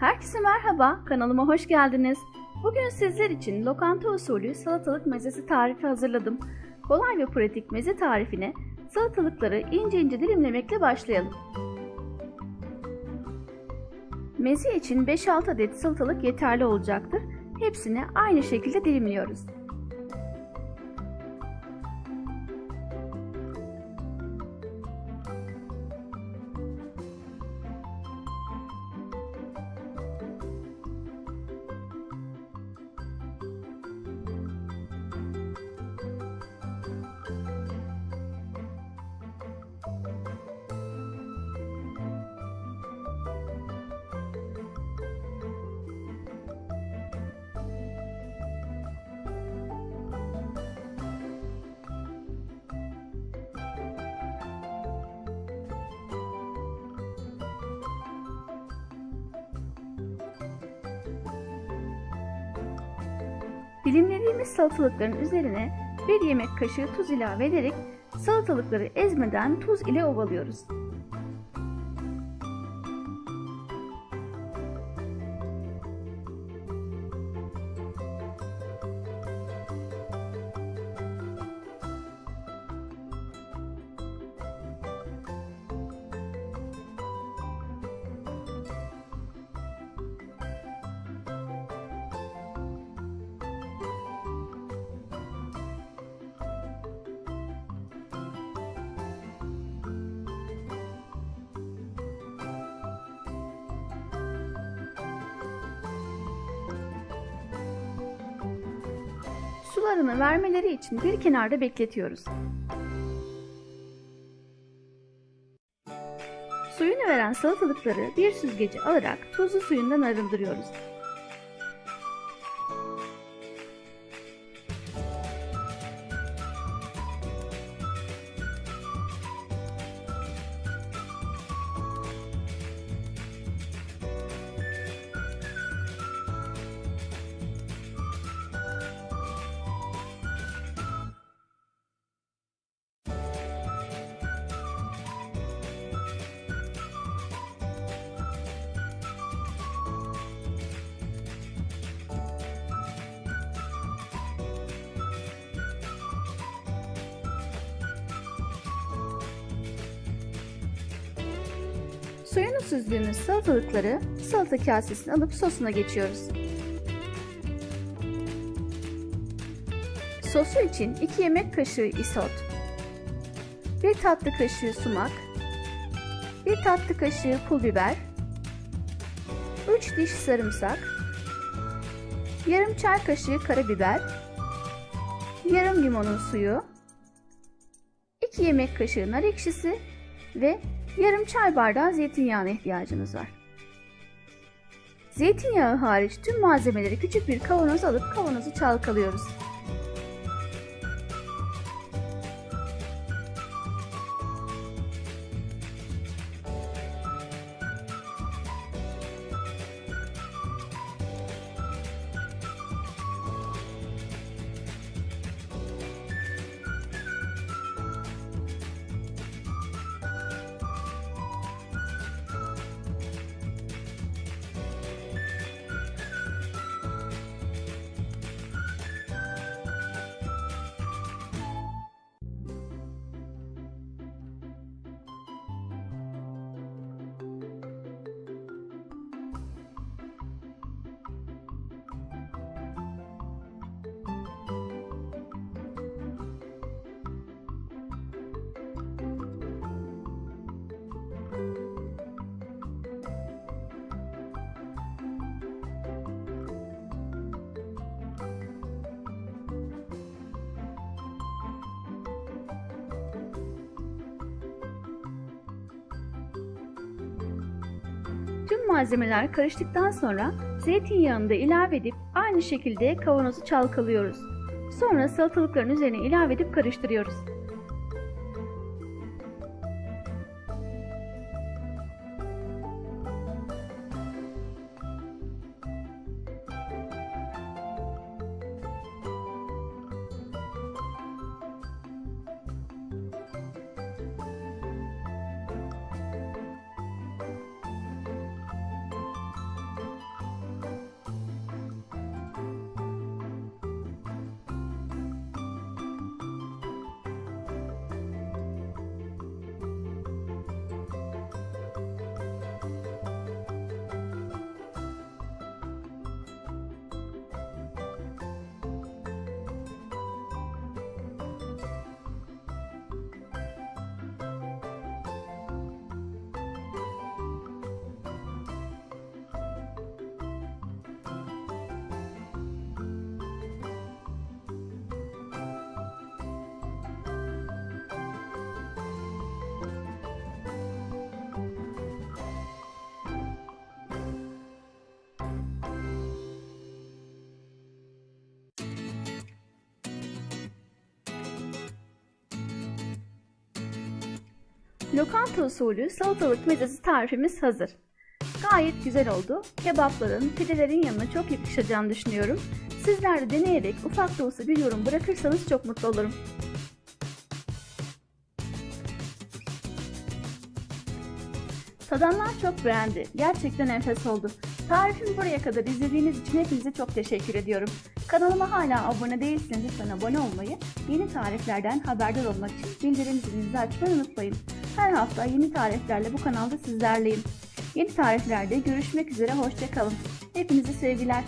Herkese merhaba, kanalıma hoş geldiniz. Bugün sizler için lokanta usulü salatalık mezesi tarifi hazırladım. Kolay ve pratik meze tarifine salatalıkları ince ince dilimlemekle başlayalım. Meze için 5-6 adet salatalık yeterli olacaktır. Hepsini aynı şekilde dilimliyoruz. Dilimlediğimiz salatalıkların üzerine bir yemek kaşığı tuz ilave ederek salatalıkları ezmeden tuz ile ovalıyoruz. Sularını vermeleri için bir kenarda bekletiyoruz. Suyunu veren salatalıkları bir süzgece alarak tuzlu suyundan arındırıyoruz. Suyunu süzdüğümüz salatalıkları salata kasesine alıp sosuna geçiyoruz. Sosu için 2 yemek kaşığı isot, 1 tatlı kaşığı sumak, 1 tatlı kaşığı pul biber, 3 diş sarımsak, yarım çay kaşığı karabiber, yarım limonun suyu, 2 yemek kaşığı nar ekşisi ve yarım çay bardağı zeytinyağına ihtiyacımız var. Zeytinyağı hariç tüm malzemeleri küçük bir kavanoz alıp kavanozu çalkalıyoruz. Tüm malzemeler karıştıktan sonra zeytinyağını da ilave edip aynı şekilde kavanozu çalkalıyoruz. Sonra salatalıkların üzerine ilave edip karıştırıyoruz. Lokanta usulü salatalık mezesi tarifimiz hazır. Gayet güzel oldu. Kebapların, pidelerin yanına çok yakışacağını düşünüyorum. Sizler de deneyerek ufak da olsa bir yorum bırakırsanız çok mutlu olurum. Tadanlar çok beğendi. Gerçekten enfes oldu. Tarifimi buraya kadar izlediğiniz için hepinize çok teşekkür ediyorum. Kanalıma hala abone değilseniz lütfen abone olmayı, yeni tariflerden haberdar olmak için bildirim zilinizi açmayı unutmayın. Her hafta yeni tariflerle bu kanalda sizlerleyim. Yeni tariflerde görüşmek üzere, hoşçakalın. Hepinize sevgiler.